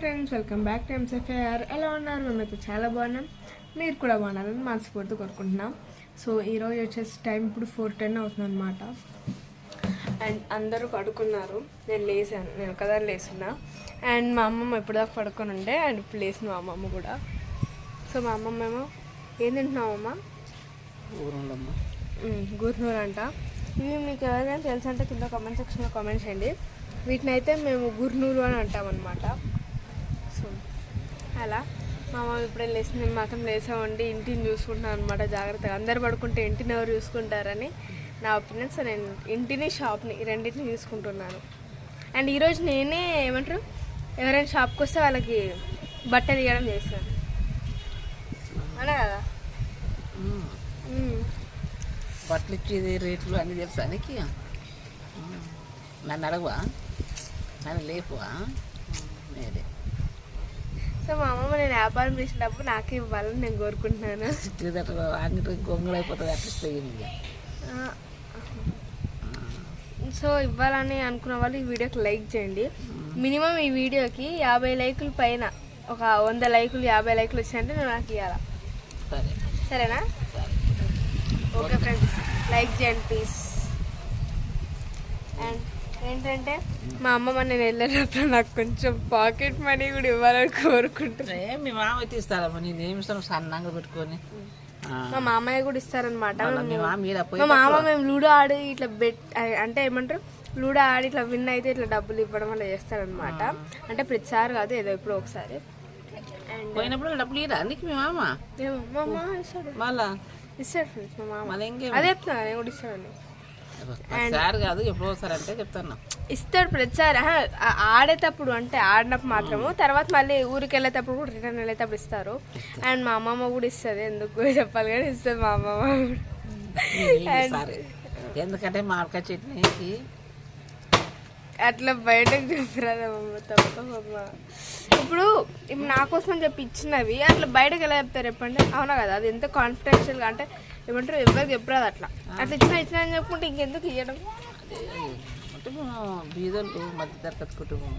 Friends welcome back to ఎంసెఫ్ఐఆర్ ఎలా ఉన్నారు? మేమైతే చాలా బాగున్నాం. మీరు కూడా బాగున్నారని మనస్ఫూర్తి కోరుకుంటున్నాం. సో ఈరోజు వచ్చేసి టైం ఇప్పుడు ఫోర్ టెన్ అవుతుంది అనమాట అండ్ అందరూ పడుకున్నారు. నేను లేసాను నేను ఒకదాన్ని లేస్తున్నా. అండ్ మా అమ్మమ్మ ఎప్పుడుదాకా పడుకొని ఉండే. అండ్ ఇప్పుడు లేసింది మా అమ్మమ్మ కూడా. సో మా అమ్మమ్మ ఏమో ఏం తింటున్నామమ్మ ఊరుండమ్మా గుర్నూరు అంట ఇవి మీకు ఎవరైనా తెలుసు అంటే కింద కామెంట్ సెక్షన్లో కామెంట్ చేయండి. వీటిని అయితే మేము గుర్నూరు అని అంటాం అనమాట సో అలా మా అమ్మ ఇప్పుడే లేచి మేము మాత్రం లేసామండి ఇంటిని చూసుకుంటాం అనమాట జాగ్రత్తగా. అందరు పడుకుంటే ఇంటిని ఎవరు చూసుకుంటారని నా ఒపీనియన్. సో నేను ఇంటిని షాప్ని రెండింటిని చూసుకుంటున్నాను. అండ్ ఈరోజు నేనే ఏమంటారు ఎవరైనా షాప్కి వస్తే వాళ్ళకి బట్టలు ఇవ్వడం చేస్తాను. అలా కదా? మ్మ్. బట్టలు ఇచ్చేది రేట్లు అన్నీ తెలుసా నీకు? నన్ను అడగవా? నన్ను లేపువా? మీరే సో మా అమ్మమ్మ నేను వ్యాపారం చేసినప్పుడు నాకే ఇవ్వాలని నేను కోరుకుంటున్నాను. సిగ్గుదట అన్నిటి గొంగులు అయిపోతుంది అట్లా ఇక. ఆ, సో ఇవ్వాలని అనుకున్న వాళ్ళు ఈ వీడియోకి లైక్ చేయండి. మినిమం ఈ వీడియోకి యాభై లైకుల పైన ఒక వంద లైకులు యాభై లైకులు వచ్చినట్టు నేను నాకు ఇవ్వాలా సరే. సరేనా? సరే. ఓకే ఫ్రెండ్స్ లైక్ చేయండి ప్లీజ్. అండ్ ఏంటంటే మా అమ్మమ్మ నేను వెళ్ళేటప్పుడు నాకు కొంచెం పాకెట్ మనీ కూడా ఇవ్వాలని కోరుకుంటున్నాను ఏ మీ మామ తీస్తారమ్మా నేను ఏమి ఇస్తాను సన్నంగా పెట్టుకొని. మా మామయ్య కూడా ఇస్తారనమాట మీ మామ మామ లూడో ఆడి ఇట్లా బెట్ అంటే ఏమంటారు? లూడో ఆడి ఇట్లా విన్ అయితే ఇట్లా డబ్బులు ఇవ్వడం అలా చేస్తారనమాట అంటే ప్రతిసారి కాదు ఏదో ఇప్పుడు ఒకసారి. పోయినప్పుడు డబ్బులు ఇరా నీకు మీ మామ? ఇస్తాడు. మళ్ళా? ఇస్తాడు అదే చెప్తున్నా నేను కూడా ఇస్తాడని సార్ కాదు ఎప్పుడో ఒకసారి అంటే చెప్తాను. ఇస్తాడు ప్రతిసారి ఆ- ఆడేటప్పుడు అంటే ఆడినప్పుడు మాత్రము. తర్వాత మళ్ళీ ఊరికి వెళ్ళేటప్పుడు కూడా రిటర్న్ వెళ్ళేటప్పుడు ఇస్తారు. అండ్ మా అమ్మమ్మ కూడా ఇస్తుంది. ఎందుకు చెప్పాలి కానీ ఇస్తుంది మా అమ్మమ్మ ఎందుకంటే మామిడికాయ చట్నీకి అట్లా బయటకు తప్పమ్మ ఇప్పుడు ఇప్పుడు నా కోసం చెప్పి ఇచ్చినవి అట్లా బయటకు ఎలా చెప్తారు చెప్పండి? అవునా కదా అది ఎంత కాన్ఫిడెన్షియల్గా అంటే ఏమంటారు ఎవరికి చెప్పరాదు అట్లా. అట్లా ఇచ్చిన ఇచ్చిన అని చెప్పుకుంటే ఇంకెందుకు ఇవ్వడం అంటే మధ్య తరగతి కుటుంబం.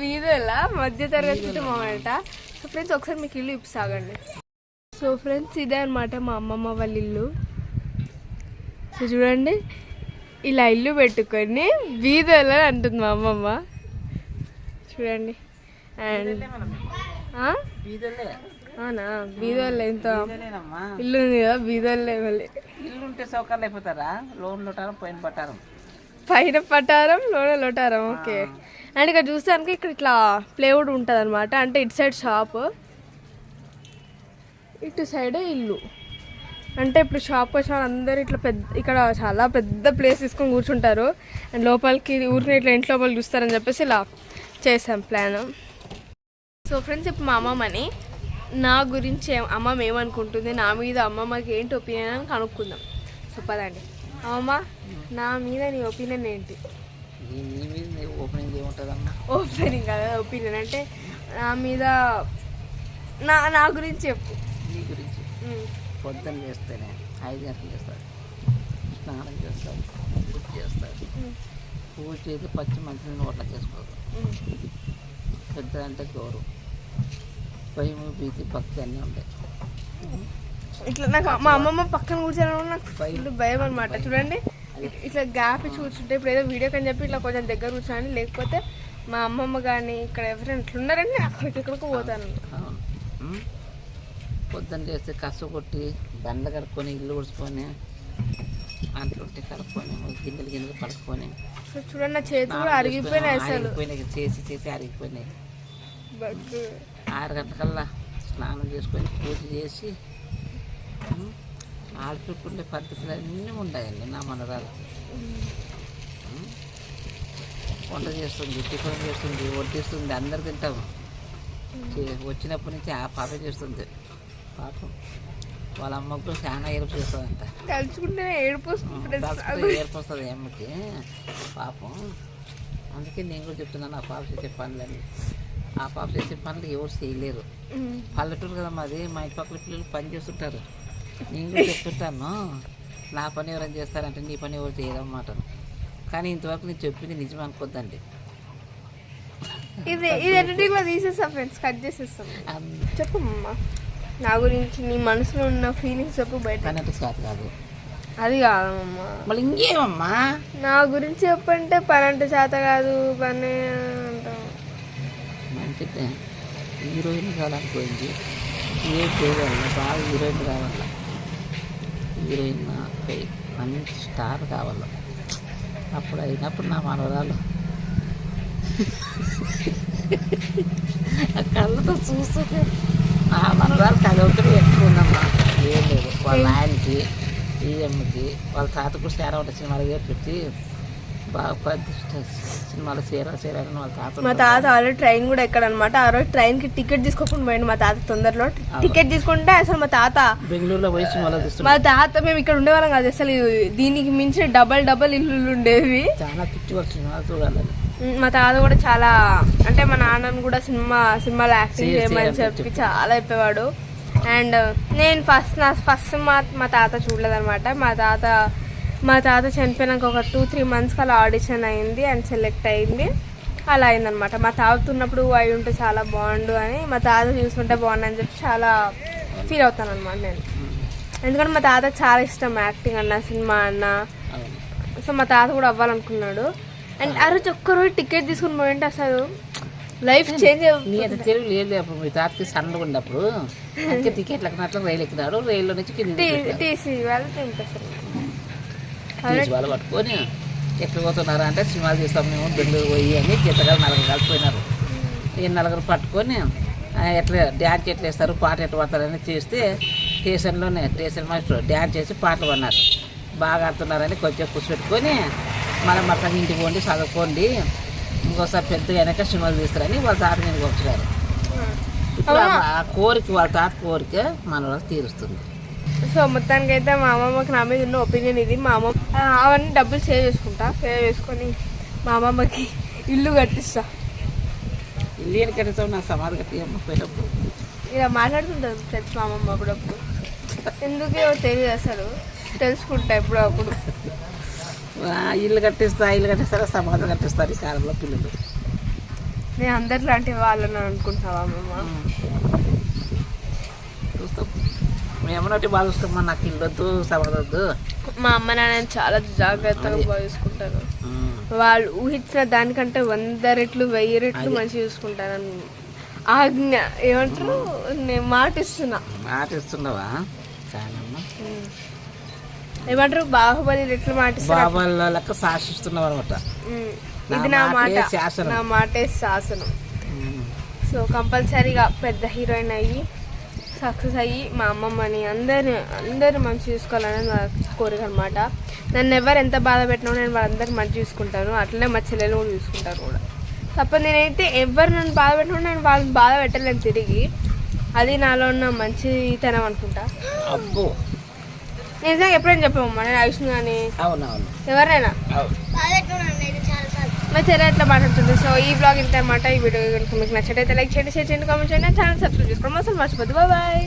వీధుల కుటుంబం అంట సో ఫ్రెండ్స్ ఒకసారి మీకు ఇల్లు ఇప్పిసాగండి సో ఫ్రెండ్స్ ఇదే అనమాట మా అమ్మమ్మ వాళ్ళ ఇల్లు. సో చూడండి ఇలా ఇల్లు పెట్టుకొని వీధుల అంటుంది మా అమ్మమ్మ. చూడండి. అండ్ అవునా? బీదోళ్ళు ఎంత ఇల్లు ఉంది కదా బీదోళ్ళే మళ్ళీ ఇల్లు ఉంటే సౌకర్యాలు అయిపోతారా? లోన్ లొటారం పోయిన పట్టారం పైన పటారం లోన లోటారం ఓకే. అండ్ ఇక్కడ చూస్తానికి ఇక్కడ ఇట్లా ప్లేవుడ్ ఉంటుంది అనమాట అంటే ఇటు సైడ్ షాప్ ఇటు సైడ్ ఇల్లు. అంటే ఇప్పుడు షాప్ వచ్చిన అందరూ ఇట్లా పెద్ద ఇక్కడ చాలా పెద్ద ప్లేస్ తీసుకొని కూర్చుంటారు. అండ్ లోపలికి ఊరిని ఇట్లా ఇంట్లో లోపలికి చూస్తారని చెప్పేసి ఇలా చేసాం ప్లాన్ సో ఫ్రెండ్స్ ఇప్పుడు మా అమ్మమ్మని నా గురించి ఏం- అమ్మమ్మ ఏమనుకుంటుంది? నా మీద అమ్మమ్మకి ఏంటి ఒపీనియన్ అని కనుక్కుందాం. సో పదండి. అమ్మమ్మ నా మీద నీ ఒపీనియన్ ఏంటి? ఏముంటుందమ్మా? ఓపెనింగ్ కదా ఒపీనియన్ అంటే నా మీద నా నా గురించి చెప్పు. నీ గురించి. పొద్దున్న చేస్తేనే ఐదు గంటలు చేస్తారు స్నానం చేస్తారు పూజ చేస్తారు. పూజ చేసి పచ్చి మంచి నోట్ల చేసుకోరు. పెద్ద అంటే గౌరవం భయము భీతి భక్తి అన్నీ ఉంటాయి. ఇట్లా నాకు మా అమ్మమ్మ పక్కన కూర్చోడం కూడా నాకు ఫుల్ భయం అనమాట చూడండి ఇట్లా గ్యాప్ ఇచ్చి కూర్చుంటే ఇప్పుడు ఏదో వీడియో కని చెప్పి ఇట్లా కొంచెం దగ్గర కూర్చోని లేకపోతే మా అమ్మమ్మ కానీ ఇక్కడ ఎవరైనా ఇట్లున్నారంటే నేను అక్కడికి ఇక్కడికి పోతాను? పొద్దున్న చేస్తే కసు కొట్టి బండ్లు కడుక్కొని ఇల్లు ఉడుచుకొని అంట్లుంటే కడుక్కొని గిన్నెలు గిన్నెలు కడుక్కొని చూడండి నా చేతి కూడా అరిగిపోయినాయి అసలు. అరిగిపోయినాయి చేసి చేసి అరిగిపోయినాయి ఆరు గంటలకల్లా స్నానం చేసుకొని పూజ చేసి? ఆడుకుంటే పద్ధతులు అన్నీ ఉన్నాయండి నా మనరాలు? వంట చేస్తుంది టిఫిన్ చేస్తుంది వడ్డిస్తుంది అందరు తింటాము. వచ్చినప్పటి నుంచి ఆ పాప చేస్తుంది. పాపం. వాళ్ళ అమ్మకు చాలా ఏడుపు చేస్తుందంట. తలుచుకుంటే ఏడుపు వస్తుంది ఏడుపు వస్తుంది అమ్మకి. పాపం. అందుకే నేను కూడా చెప్తున్నాను ఆ పాప చేసే పనులని ఆ పాప చేసే పనులు ఎవరు చేయలేరు. పల్లెటూరు కదా మాది మా ఇంటి పక్కల పిల్లలు పని చేస్తుంటారు. నేను కూడా చెప్తుంటాను నా పని ఎవరైనా చేస్తారంటే నీ పని ఎవరు చేయరన్నమాట. కానీ ఇంతవరకు నేను చెప్పింది నిజం అనుకోద్దండి. ఇది ఇది ఎడిటింగ్లో తీసేస్తా ఫ్రెండ్స్ కట్ చేసేస్తాం. అంత చెప్పు అమ్మ నా గురించి నీ మనసులో ఉన్న ఫీలింగ్స్ చెప్పు బయట స్వాతి కాదు. అది కాదమ్మా. మళ్ళీ ఇంకేమమ్మా? నా గురించి చెప్పంటే పని అంటే చేత కాదు పని అంటాం మంచిదే. హీరోయిన్ కావాలనుకోండి ఏ చేయగలను బాగా హీరోయిన్ కావాల? హీరోయిన్? మంచి స్టార్ కావాలి? అప్పుడు అయినప్పుడు నా మనవరాలు. కళ్ళతో చూస్తుంటే నా మనవరాలు కలవకలు ఎక్కువ ఉందమ్మా. ఏం లేదు వాళ్ళ ఆయనకి ఈఎంకి వాళ్ళ తాతకు స్టార్ ఒకటి సినిమాలు పెట్టి. బాగా పెద్ద సినిమాలు సీరా సీరా అని వాళ్ళ తాత మా తాత ఆల్రెడీ ట్రైన్ కూడా ఎక్కడనమాట. ఆ రోజు ట్రైన్కి టికెట్ తీసుకోకుండా పోయిండు మా తాత తొందరలో. టికెట్ తీసుకుంటే అసలు మా తాత బెంగళూరులో పోయి సినిమాలో మా తాత మేము ఇక్కడ ఉండేవాళ్ళం కాదు. అసలు దీనికి మించిన డబల్ డబల్ ఇల్లు ఉండేవి. చాలా పిచ్చి వాళ్ళు సినిమాలు చూడాలని మా తాత కూడా చాలా అంటే మా నాన్నని కూడా సినిమా సినిమాలో యాక్టింగ్ చేయి, చేయమని చెప్పి. చాలా చెప్పేవాడు. అండ్ నేను ఫస్ట్ నా ఫస్ట్ మా మా తాత చూడలేదన్నమాట. మా తాత మా తాత చనిపోయినాక ఒక టూ త్రీ మంత్స్కి అలా ఆడిషన్ అయింది అండ్ సెలెక్ట్ అయింది. అలా అయిందనమాట మా తాత ఉన్నప్పుడు అయి ఉంటే చాలా బాగుండు అని మా తాత చూస్తుంటే బాగుండు అని చెప్పి చాలా ఫీల్ అవుతాను అనమాట నేను. ఎందుకంటే మా తాత చాలా ఇష్టం యాక్టింగ్ అన్న సినిమా అన్న. సో మా తాత కూడా అవ్వాలనుకున్నాడు. అండ్ ఆ రోజు ఒక్కరోజు టికెట్ తీసుకుని పోయింటే అసలు లైఫ్ చేంజ్ నీ అంత తెలివి లేదు అప్పుడు మీ తాతకి సన్నగా ఉన్నప్పుడు. అందుకే టికెట్లు ఎక్కినట్లు రైలు ఎక్కినాడు రైల్లో నుంచి కింద టీసీ వాళ్ళు పట్టుకొని ఎక్కడ పోతున్నారు అంటే సినిమాలు తీస్తాం మేము బెంగళూరు పోయి అని గీతగా నలుగురు కలిసిపోయినారు. ఈ నలుగురు పట్టుకొని ఎట్లా డ్యాన్స్ ఎట్లా వేస్తారు పాట ఎట్లా పడతారని చేస్తే స్టేషన్లోనే స్టేషన్ మాస్టర్ డ్యాన్స్ చేసి పాటలు పడినారు. బాగా ఆడుతున్నారని కొంచెం కూర్చోపెట్టుకొని మళ్ళీ మొత్తం ఇంటికి పోండి చదువుకోండి. ఇంకోసారి పెద్దగా వెనక సినిమాలు తీస్తారని వాళ్ళ తాత మీద వచ్చినారు ఇప్పుడు ఆ- కోరిక వాళ్ళ తాత కోరిక మన వాళ్ళకి తీరుస్తుంది. సో మొత్తానికి అయితే మా అమ్మమ్మకి నా మీద ఉన్న ఒపీనియన్ ఇది. మా అమ్మమ్మ అవన్నీ డబ్బులు సేవ్ చేసుకుంటా. సేవ్ చేసుకొని మా అమ్మమ్మకి ఇల్లు కట్టిస్తా. ఇల్లు ఏడు కడతావు? నా సమాధి కట్టి అమ్మ పోయినప్పుడు. ఇలా మాట్లాడుతుంటుంది ఫ్రెండ్స్ మా అమ్మమ్మ అప్పుడప్పుడు. ఎందుకే తెలియదు అసలు. తెలుసుకుంటా ఎప్పుడో అప్పుడు. ఆ, ఇల్లు కట్టిస్తా ఇల్లు కట్టిస్తారా? సమాధి కట్టిస్తారు ఈ కాలంలో పిల్లలు. నేను అందరి లాంటి వాళ్ళని అమ్మమ్మ? చూస్తాం. మేమన్నట్టు బాగా చూస్తాం నాకు ఇల్లు వద్దు సమాధి వద్దు. మా అమ్మ నాన్న చాలా జాగ్రత్తగా బాగా చూసుకుంటారు. వాళ్ళు ఊహించిన దానికంటే వంద రెట్లు వెయ్యి రెట్లు మంచిగా చూసుకుంటారని ఆజ్ఞ ఏమంటారు? నేను మాట ఇస్తున్నా. మాట ఇస్తున్నావా. ఏమంటారు? బాహుబలి రెట్లు మాట బాబాల లెక్క శాసిస్తున్నావు అనమాట ఇది నా మాట. నా మాటే శాసనం. సో కంపల్సరీగా పెద్ద హీరోయిన్ అయ్యి సక్సెస్ అయ్యి మా అమ్మమ్మని అందరిని అందరిని మంచి చూసుకోవాలని నా కోరిక అనమాట నన్ను ఎవరు ఎంత బాధ పెట్టినా నేను వాళ్ళందరినీ మంచి చూసుకుంటాను. అట్లనే మా చెల్లెలు కూడా చూసుకుంటాను కూడా. తప్ప నేనైతే ఎవరు నన్ను బాధ పెట్టినా నేను వాళ్ళని బాధ పెట్టలేను తిరిగి. అది నాలో ఉన్న మంచితనం అనుకుంటా. అబ్బో. నిజంగా ఎప్పుడైనా చెప్పామమ్మా నేను ఐష్ను కానీ అవునవును ఎవరైనా అవును. మా చెల్లె ఎట్లా మాట్లాడుతుంది? సో ఈ బ్లాగ్ ఇంత అనమాట ఈ వీడియో కనుక మీకు నచ్చటైతే లైక్ చేయండి షేర్ చేయండి కామెంట్ చేయండి ఛానల్ సబ్స్క్రైబ్ చేసుకోండి. అసలు మర్చిపోద్దు. బాయ్